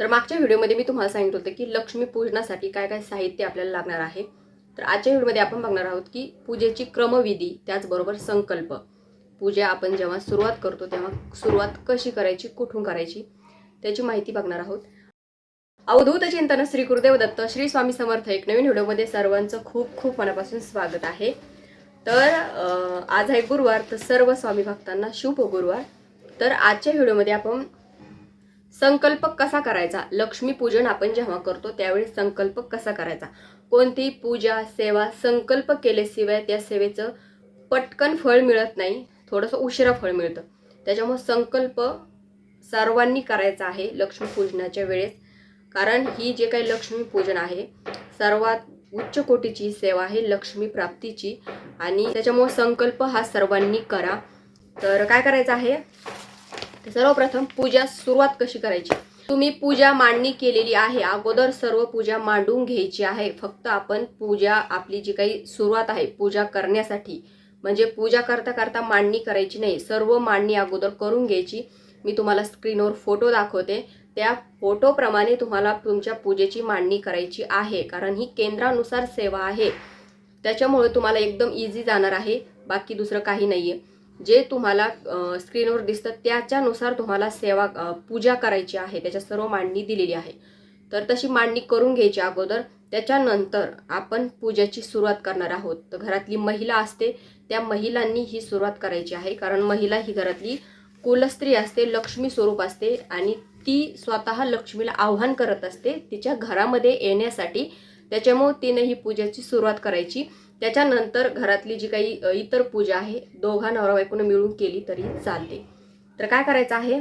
तर मागच्या व्हिडिओमध्ये मी तुम्हाला सांगितलं होतं की लक्ष्मी पूजनासाठी काय काय साहित्य आपल्याला लागणार आहे. तर आजच्या व्हिडिओमध्ये आपण बघणार आहोत की पूजेची क्रमविधी त्याचबरोबर संकल्प. पूजा आपण जेव्हा सुरुवात करतो तेव्हा सुरुवात कशी करायची कुठून करायची त्याची माहिती बघणार आहोत. अवधूत चिंतन श्री गुरुदेव दत्त श्री स्वामी समर्थ एक नवीन व्हिडिओमध्ये सर्वांचं खूप खूप मनापासून स्वागत आहे. तर आज आहे गुरुवार तर सर्व स्वामी भक्तांना शुभ गुरुवार. तर आजच्या व्हिडिओमध्ये आपण संकल्प कसा करायचा? लक्ष्मी पूजन आपण जेव्हा करतो त्यावेळी संकल्प कसा करायचा? कोणतीही पूजा सेवा संकल्प केल्याशिवाय त्या सेवेचं पटकन फळ मिळत नाही थोडंसं उशिरा फळ मिळतं. त्याच्यामुळे संकल्प सर्वांनी करायचा आहे लक्ष्मी पूजनाच्या वेळेस. कारण ही जे काही लक्ष्मी पूजन आहे सर्वात उच्च कोटीची सेवा आहे लक्ष्मी प्राप्तीची. आणि त्याच्यामुळे संकल्प हा सर्वांनी करा. तर काय करायचं आहे? तर सर्वप्रथम पूजा सुरुवात कशी करायची? तुम्ही पूजा मांडणी केलेली आहे. अगोदर सर्व पूजा मांडून घ्यायची आहे. फक्त आपण पूजा आपली जी काही सुरुवात आहे पूजा करण्यासाठी. म्हणजे पूजा करता करता मांडणी करायची नाही. सर्व मांडणी अगोदर करून घ्यायची. मी तुम्हाला स्क्रीनवर फोटो दाखवते. त्या फोटोप्रमाणे तुम्हाला तुमच्या पूजेची मांडणी करायची आहे. कारण ही केंद्रानुसार सेवा आहे. त्याच्यामुळे तुम्हाला एकदम इझी जाणार आहे. बाकी दुसरं काही नाही आहे जे तुम्हाला स्क्रीनवर दिसतं त्याच्यानुसार तुम्हाला सेवा पूजा करायची आहे त्याच्या सर्व मांडणी दिलेली आहे. तर तशी मांडणी करून घ्यायची अगोदर त्याच्यानंतर आपण पूजेची सुरुवात करणार आहोत. तर घरातली महिला असते त्या महिलांनी ही सुरुवात करायची आहे. कारण महिला ही घरातली कुलस्त्री असते लक्ष्मी स्वरूप असते आणि ती स्वतः लक्ष्मीला आव्हान करत असते तिच्या घरामध्ये येण्यासाठी. त्याच्यामुळे तिने ही पूजेची सुरुवात करायची. त्याच्यानंतर घरातली जी काही इतर पूजा आहे दोघा नवरा बायकोनं मिळून केली तरी चालते. तर काय करायचं आहे?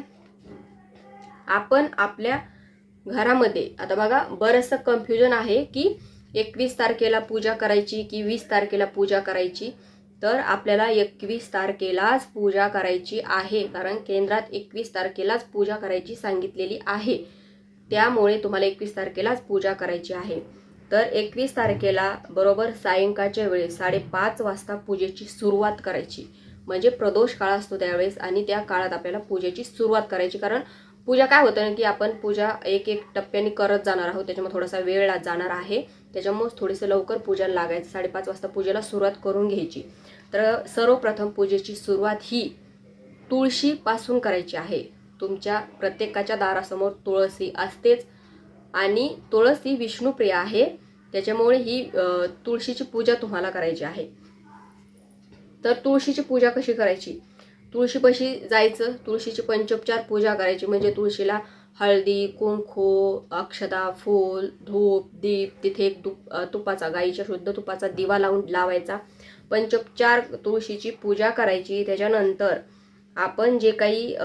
आपण आपल्या घरामध्ये आता बघा बरंचसं कन्फ्युजन आहे की एकवीस तारखेला पूजा करायची की वीस तारखेला पूजा करायची? तर आपल्याला एकवीस तारखेलाच पूजा करायची आहे. कारण केंद्रात एकवीस तारखेलाच पूजा करायची सांगितलेली आहे. त्यामुळे तुम्हाला एकवीस तारखेलाच पूजा करायची आहे. तर एकवीस तारखेला बरोबर सायंकाळच्या वेळेस साडेपाच वाजता पूजेची सुरुवात करायची. म्हणजे प्रदोष काळ असतो त्यावेळेस आणि त्या काळात आपल्याला पूजेची सुरुवात करायची. कारण पूजा काय होतं ना की आपण पूजा एक एक टप्प्याने करत जाणार आहोत. त्याच्यामुळे थोडासा वेळ जाणार आहे. त्याच्यामुळे थोडीसं लवकर पूजा लागायचं. साडेपाच वाजता पूजेला सुरुवात करून घ्यायची. तर सर्वप्रथम पूजेची सुरुवात ही तुळशीपासून करायची आहे. तुमच्या प्रत्येकाच्या दारासमोर तुळशी असतेच. आणि तुळस ही विष्णुप्रिय आहे. त्याच्यामुळे ही तुळशीची पूजा तुम्हाला करायची आहे. तर तुळशीची पूजा कशी करायची? तुळशीपाशी जायचं तुळशीची पंचोपचार पूजा करायची. म्हणजे तुळशीला हळदी कुंकू अक्षदा फूल धूप दीप तिथे एक तुप तुपाचा गाईच्या शुद्ध तुपाचा दिवा लावून लावायचा. पंचोपचार तुळशीची पूजा करायची. त्याच्यानंतर आपण जे काही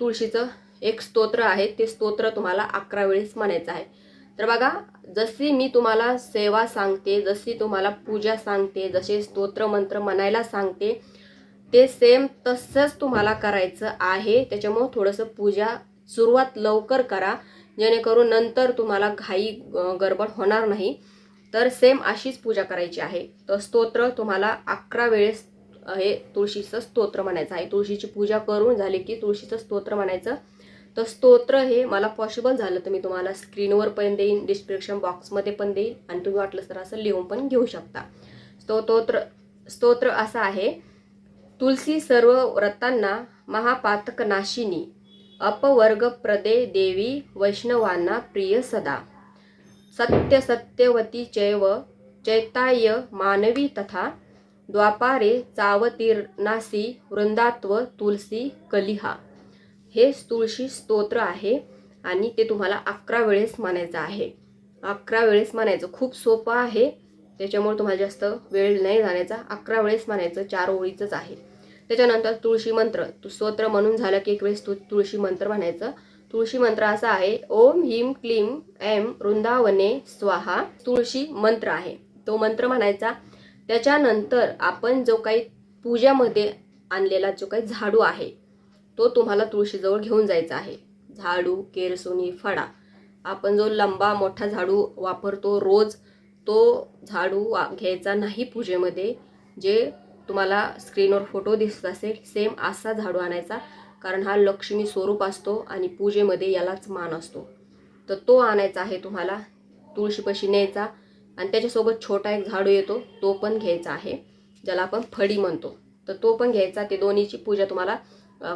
तुळशीचं एक स्तोत्र आहे ते स्तोत्र तुम्हाला अकरा वेळेस म्हणायचं आहे. तर बघा जशी मी तुम्हाला सेवा सांगते जशी तुम्हाला पूजा सांगते जसे स्तोत्र मंत्र म्हणायला सांगते ते सेम तसंच तुम्हाला करायचं आहे. त्याच्यामुळं थोडंसं पूजा सुरुवात लवकर करा जेणेकरून नंतर तुम्हाला घाई गडबड होणार नाही. तर सेम अशीच पूजा करायची आहे. तर स्तोत्र तुम्हाला अकरा वेळेस हे तुळशीचं स्तोत्र म्हणायचं आहे. तुळशीची पूजा करून झाली की तुळशीचं स्तोत्र म्हणायचं. तर स्तोत्र हे मला पॉसिबल झालं तर मी तुम्हाला स्क्रीनवर पण देईन डिस्क्रिप्शन बॉक्समध्ये पण देईन आणि तुम्ही वाटलं तर असं लिहून पण घेऊ शकता. स्तोत्र स्तोत्र असं आहे तुलसी सर्व व्रतांना महापातक नाशिनी अपवर्ग प्रदे देवी वैष्णवांना प्रिय सदा. सत्य सत्यवती चैव चैताय मानवी तथा द्वापारे चावतीर्नासी वृंदात्व तुलसी कलिहा. हे तुळशी स्तोत्र आहे आणि ते तुम्हाला अकरा वेळेस म्हणायचं आहे. अकरा वेळेस म्हणायचं. खूप सोपं आहे. त्याच्यामुळे तुम्हाला जास्त वेळ नाही जाण्याचा. अकरा वेळेस म्हणायचं. चार ओळीचंच आहे. त्याच्यानंतर तुळशी मंत्र. तू स्तोत्र म्हणून झालं की एक वेळेस तू तुळशी मंत्र म्हणायचं. तुळशी मंत्र असा आहे. ओम ह्रीम क्लीम एम वृंदावने स्वाहा. तुळशी मंत्र आहे. तो मंत्र म्हणायचा. त्याच्यानंतर आपण जो काही पूजामध्ये आणलेला जो काही झाडू आहे तो तुम्हाला तुळशीजवळ घेऊन जायचा आहे. झाडू केरसुनी फडा आपण जो लंबा मोठा झाडू वापरतो रोज तो झाडू वा घ्यायचा नाही पूजेमध्ये. जे तुम्हाला स्क्रीनवर फोटो दिसत असेल सेम असा झाडू आणायचा. कारण हा लक्ष्मी स्वरूप असतो आणि पूजेमध्ये यालाच मान असतो. तर तो आणायचा आहे तुम्हाला. तुळशीपाशी न्यायचा. आणि त्याच्यासोबत छोटा एक झाडू येतो तो पण घ्यायचा आहे. ज्याला आपण फडी म्हणतो. तर तो पण घ्यायचा. ते दोन्हीची पूजा तुम्हाला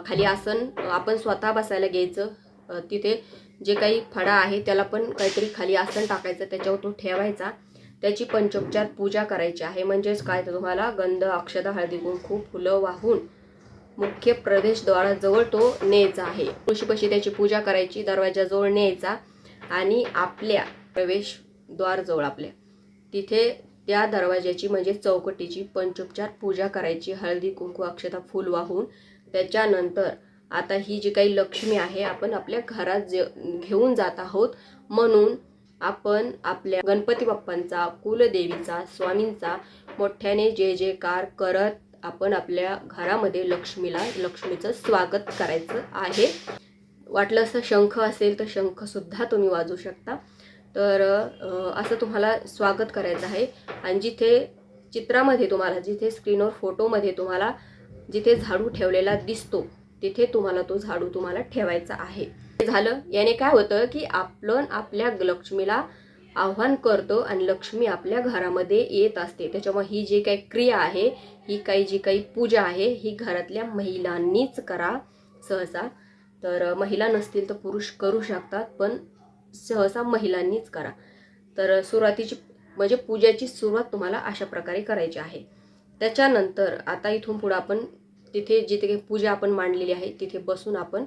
खाली आसन आपण स्वतः बसायला घ्यायचं. तिथे जे काही फडा आहे त्याला पण काहीतरी खाली आसन टाकायचं त्याच्यावर तो ठेवायचा. त्याची पंचोपचार पूजा करायची आहे. म्हणजेच काय तर तुम्हाला गंध अक्षदा हळदी कुंकू फुलं वाहून मुख्य प्रवेशद्वाराजवळ तो न्यायचा आहे. तुळशीपाशी त्याची पूजा करायची दरवाजाजवळ न्यायचा आणि आपल्या प्रवेशद्वारजवळ आपल्या. तिथे त्या दरवाजाची म्हणजे चौकटीची पंचोपचार पूजा करायची. हळदी कुंकू अक्षता फूल वाहून त्याच्यानंतर आता ही जी काही लक्ष्मी आहे आपण आपल्या घरात जे घेऊन जात आहोत म्हणून आपण आपल्या गणपती बाप्पांचा कुलदेवीचा स्वामींचा मोठ्याने जे जे कार करत आपण आपल्या घरामध्ये लक्ष्मीला लक्ष्मीचं स्वागत करायचं आहे. वाटलं असं शंख असेल तर शंखसुद्धा तुम्ही वाजू शकता. तर असं तुम्हाला स्वागत करायचं आहे. आणि जिथे चित्रामध्ये तुम्हाला जिथे स्क्रीनवर फोटोमध्ये तुम्हाला जिथे झाडू ठेवलेला दिसतो तिथे तुम्हाला तो झाडू तुम्हाला ठेवायचा आहे. हे झालं. याने काय होतं की आपण आपल्या लक्ष्मीला आव्हान करतो आणि लक्ष्मी आपल्या घरामध्ये येत असते. त्याच्यामुळे ही जी काही क्रिया आहे ही काही जी काही पूजा आहे ही घरातल्या महिलांनीच करा सहसा. तर महिला नसतील तर पुरुष करू शकतात पण सहसा महिलांनीच करा. तर सुरुवातीची म्हणजे पूजेची सुरुवात तुम्हाला अशा प्रकारे करायची आहे. त्याच्यानंतर आता इथून पुढं आपण तिथे जिथे काही पूजा आपण मांडलेली आहे तिथे बसून आपण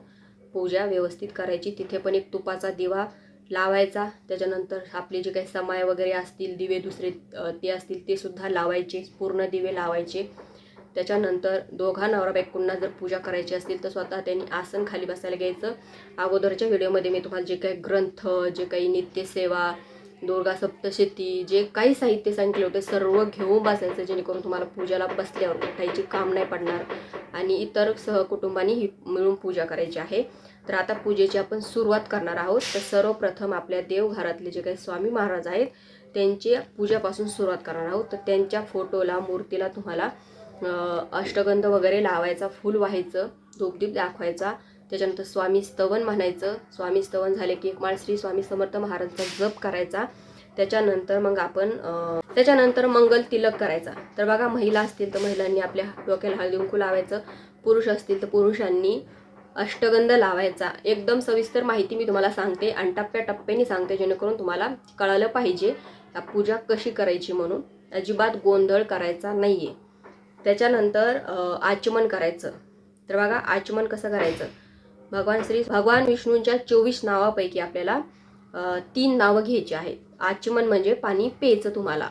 पूजा व्यवस्थित करायची. तिथे पण एक तुपाचा दिवा लावायचा. त्याच्यानंतर आपले जे काही समाय वगैरे असतील दिवे दुसरे ते असतील ते सुद्धा लावायचे. पूर्ण दिवे लावायचे. त्याच्यानंतर दोघा नवरा बायकोंना जर पूजा करायची असतील तर स्वतः त्यांनी आसन खाली बसायला घ्यायचं. अगोदरच्या व्हिडिओमध्ये मी तुम्हाला जे काही ग्रंथ जे काही नित्यसेवा दुर्गा सप्तशती जे काही साहित्य सांगितले होते सर्व घेऊन बसायचं जेणेकरून तुम्हाला पूजाला बसल्यावर उठायची काम नाही पडणार. आणि इतर सहकुटुंबांनी ही मिळून पूजा करायची आहे. तर आता पूजेची आपण सुरुवात करणार आहोत. तर सर्वप्रथम आपल्या देवघरातले जे काही स्वामी महाराज आहेत त्यांची पूजापासून सुरुवात करणार आहोत. तर त्यांच्या फोटोला मूर्तीला तुम्हाला अष्टगंध वगैरे लावायचा फूल व्हायचं धूपदीप दाखवायचा. त्याच्यानंतर स्वामी स्तवन म्हणायचं. स्वामी स्तवन झाले की एक माळ श्री स्वामी समर्थ महाराजांचा जप करायचा. त्याच्यानंतर मग आपण त्याच्यानंतर मंगल तिलक करायचा. तर बघा महिला असतील तर महिलांनी आपल्या डोक्याला हळदी कुंकू लावायचं. पुरुष असतील तर पुरुषांनी अष्टगंध लावायचा. एकदम सविस्तर माहिती मी तुम्हाला सांगते आणि टप्प्याटप्प्याने सांगते जेणेकरून तुम्हाला कळालं पाहिजे पूजा कशी करायची म्हणून. अजिबात गोंधळ करायचा नाहीये. त्याच्यानंतर आचमन करायचं. तर बघा आचमन कसं करायचं? भगवान श्री भगवान विष्णूंच्या चोवीस नावापैकी आपल्याला तीन नावं घ्यायची आहेत. आचमन म्हणजे पाणी प्यायचं तुम्हाला.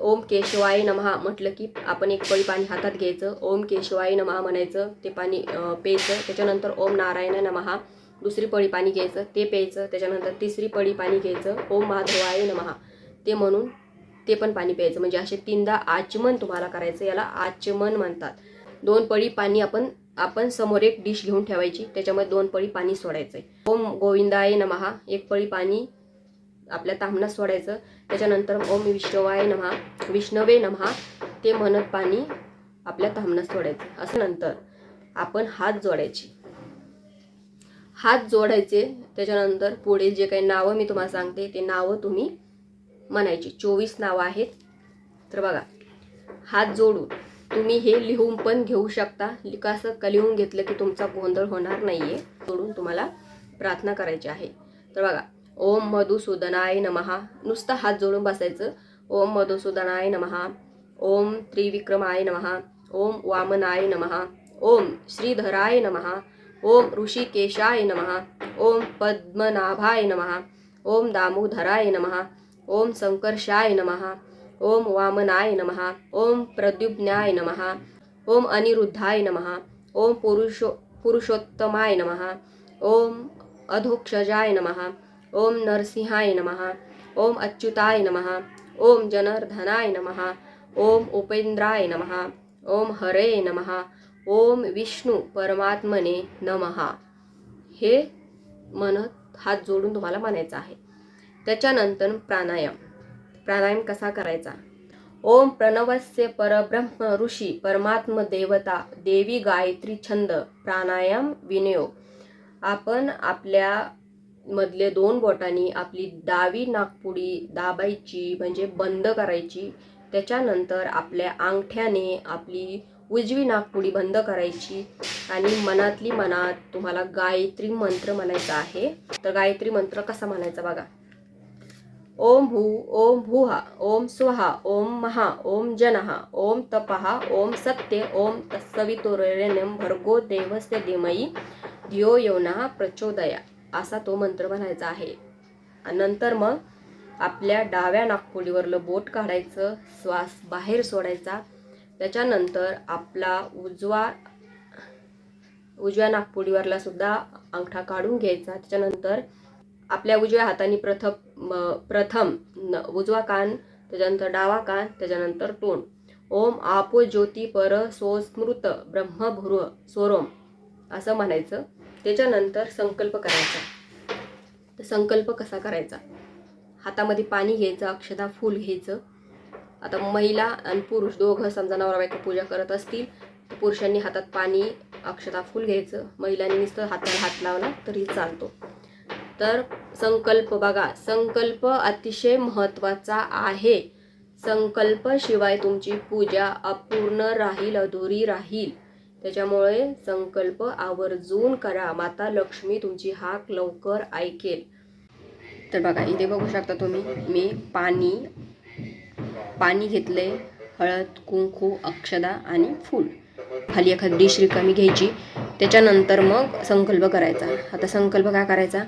ओम केशवाय नमहा म्हटलं की आपण एक पळी पाणी हातात घ्यायचं ओम केशवाय नमहा म्हणायचं ते पाणी प्यायचं त्याच्यानंतर ओम नारायण नमहा दुसरी पळी पाणी घ्यायचं ते प्यायचं त्याच्यानंतर तिसरी पळी पाणी घ्यायचं ओम माधवाय नमहा ते म्हणून ते पण पाणी प्यायचं. म्हणजे असे तीनदा आचमन तुम्हाला करायचं याला आचमन म्हणतात. दोन पळी पाणी आपण आपण समोर एक डिश घेऊन ठेवायची. त्याच्यामध्ये दोन पळी पाणी सोडायचं ओम गोविंदाय नमहा. एक पळी पाणी आपल्या तांबणात सोडायचं. त्याच्यानंतर ओम विष्णवाय नमहा. विष्णवे नमहा. ते म्हणत पाणी आपल्या तांबणात सोडायचं. असं नंतर आपण हात जोडायचे. हात जोडायचे. त्याच्यानंतर पुढे जे काही नावं मी तुम्हाला सांगते ते नावं तुम्ही म्हणायची. चोवीस नावं आहेत. तर बघा हात जोडून तुम्ही हे लिहून पण घेऊ शकता. कसं का लिहून घेतलं की तुमचा गोंधळ होणार नाही आहे सोडून तुम्हाला प्रार्थना करायची आहे. तर बघा ओम मधुसूदनाय नमहा. नुसतं हात जोडून बसायचं. ओम मधुसूदनाय नमहा. ओम त्रिविक्रमाय नमहा. ओम वामनाय नमहा. ओम श्रीधराय नमहा. ओम ऋषिकेशाय नमहा. ओम पद्मनाभाय नमहा. ओम दामोदराय नमहा. ओम संकर्षाय नमहा. ओम वामनाय नमहा ओम प्रद्युम्नाय नमहा ओम अनिरुद्धाय नमहा ओम पुरुषो पुरुषोत्तमाय नमहा ओम अधोक्षजाय नमहा ओम नरसिंहाय नमहा ओम अच्युताय नमहा ओम जनार्दनाय नमहा ओम उपेंद्राय नमहा ओम हरे नमहा ओम विष्णू परमात्मने नमहा हे म्हणत हात जोडून तुम्हाला म्हणायचं आहे त्याच्यानंतर प्राणायाम प्राणायाम कसा करायचा? ओम प्रणवस्य परब्रह्म ऋषी परमात्म देवता देवी गायत्री छंद प्राणायाम विनियोग आपण आपल्या मधले दोन बोटांनी आपली डावी नाकपुडी दाबायची म्हणजे बंद करायची. त्याच्यानंतर आपल्या अंगठ्याने आपली उजवी नाकपुडी बंद करायची आणि मनातली मनात तुम्हाला गायत्री मंत्र म्हणायचा आहे. तर गायत्री मंत्र कसा म्हणायचा बघा. ओम भू ओम भुहा ओम स्वहा ओम महा ओम जनहा ओम तपहा ओम सत्य ओम तत्सवितुरेण्यम भर्गो देवस्य धीमई धियो यवना प्रचोदया. असा तो मंत्र म्हणायचा आहे. नंतर मग आपल्या डाव्या नागपुडीवरलं बोट काढायचं श्वास बाहेर सोडायचा. त्याच्यानंतर आपला उजवा उजव्या नागपुडीवरला सुद्धा अंगठा काढून घ्यायचा. त्याच्यानंतर आपल्या उजव्या हाताने प्रथम म- प्रथम न- उजवा कान त्याच्यानंतर डावा कान त्याच्यानंतर तोंड. ओम आपो ज्योती पर सो स्मृत ब्रह्मभुर स्वरोम असं म्हणायचं. त्याच्यानंतर संकल्प करायचा. तर संकल्प कसा करायचा? हातामध्ये पाणी घ्यायचं अक्षदा फूल घ्यायचं. आता महिला आणि पुरुष दोघं समजा नवरा बायको पूजा करत असतील तर पुरुषांनी हातात पाणी अक्षता फूल घ्यायचं. महिलांनी नुसतं हाताला हात लावला तरी चालतो. तर संकल्प बघा. संकल्प अतिशय महत्त्वाचा आहे. संकल्पशिवाय तुमची पूजा अपूर्ण राहील अधुरी राहील. त्याच्यामुळे संकल्प आवर्जून करा. माता लक्ष्मी तुमची हाक लवकर ऐकेल. तर बघा इथे बघू शकता तुम्ही मी पाणी पाणी घेतले हळद कुंकू अक्षदा आणि फूल. खाली एखादी डिश रिकामी घ्यायची. त्याच्यानंतर मग संकल्प करायचा. आता संकल्प काय करायचा?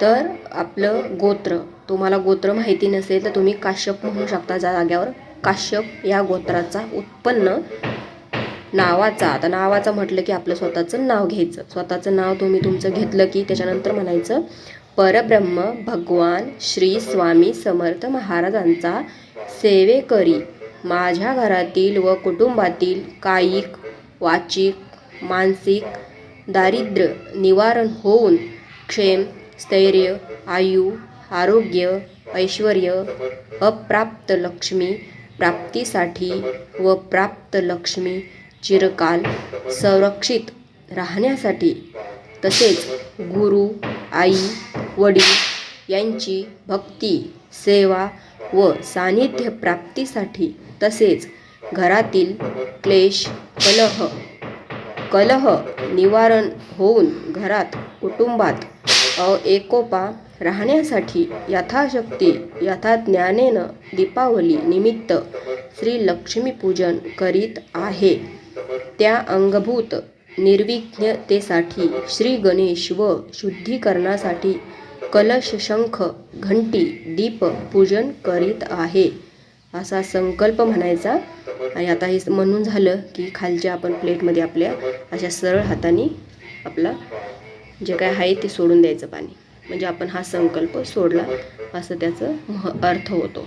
तर आपलं गोत्र तुम्हाला गोत्र माहिती नसेल तर तुम्ही काश्यप म्हणू शकता ज्या जाग्यावर काश्यप या गोत्राचा उत्पन्न नावाचा आता नावाचं म्हटलं की आपलं स्वतःचं नाव घ्यायचं. स्वतःचं नाव तुम्ही तुमचं घेतलं की त्याच्यानंतर म्हणायचं परब्रह्म भगवान श्री स्वामी समर्थ महाराजांचा सेवेकरी. माझ्या घरातील व कुटुंबातील कायिक वाचिक मानसिक दारिद्र्य निवारण होऊन क्षेम स्थैर्य आयु आरोग्य ऐश्वर अप्राप्त लक्ष्मी प्राप्तीसाठी व प्राप्त लक्ष्मी चिरकाल संरक्षित राहण्यासाठी तसेच गुरु आई वडील यांची भक्ती सेवा व सानिध्य प्राप्तीसाठी तसेच घरातील क्लेश कलह कलह निवारण होऊन घरात कुटुंबात एकोपा राहण्यासाठी यथाशक्ती यथाज्ञानेनं दीपावली निमित्त श्री लक्ष्मीपूजन करीत आहे. त्या अंगभूत निर्विघ्नतेसाठी श्री गणेश व शुद्धीकरणासाठी कलश शंख घंटी दीप पूजन करीत आहे असा संकल्प म्हणायचा. आणि आता हे म्हणून झालं की खालच्या आपण प्लेटमध्ये आपल्या अशा सरळ हाताने आपला जे काय आहे ते सोडून द्यायचं पाणी. म्हणजे आपण हा संकल्प सोडला असं त्याचं मह अर्थ होतो.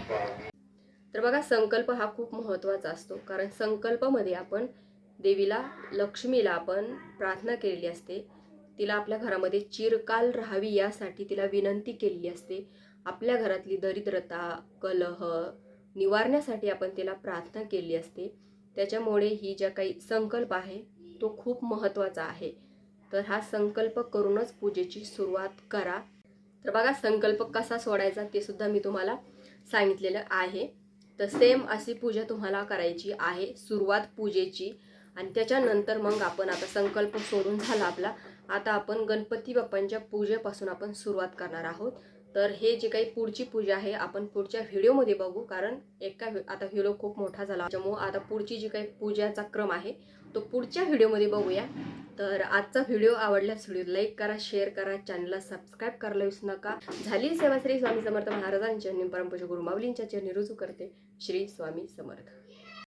तर बघा संकल्प हा खूप महत्त्वाचा असतो. कारण संकल्पामध्ये आपण देवीला लक्ष्मीला आपण प्रार्थना केलेली असते. तिला आपल्या घरामध्ये चिरकाल राहावी यासाठी तिला विनंती केलेली असते. आपल्या घरातली दरिद्रता कलह निवारण्यासाठी आपण तिला प्रार्थना केली असते. त्याच्यामुळे ही ज्या काही संकल्प आहे तो खूप महत्त्वाचा आहे. तर हा संकल्प करूनच पूजेची सुरुवात करा. तर बघा संकल्प कसा सोडायचा ते सुद्धा मी तुम्हाला सांगितलेलं आहे. तर सेम अशी पूजा तुम्हाला करायची आहे सुरुवात पूजेची. आणि त्याच्यानंतर मग आपण आता संकल्प सोडून झाला आपला. आता आपण गणपती बाप्पांच्या पूजेपासून आपण सुरुवात करणार आहोत. तर हे जे काही पुढची पूजा आहे आपण पुढच्या व्हिडिओमध्ये बघू. कारण एका आता व्हिडिओ खूप मोठा झाला. त्यामुळं आता पुढची जी काही पूजाचा क्रम आहे तो पुढच्या व्हिडिओमध्ये बघूया. तर आजचा व्हिडिओ आवडल्यास व्हिडिओ लाईक करा शेअर करा चॅनलला सबस्क्राईब करायला विसरू नका. झाली सेवा श्री स्वामी समर्थ महाराजांच्या परमपूज गुरुमाऊलींच्या चरणी रुजू करते श्री स्वामी समर्थ.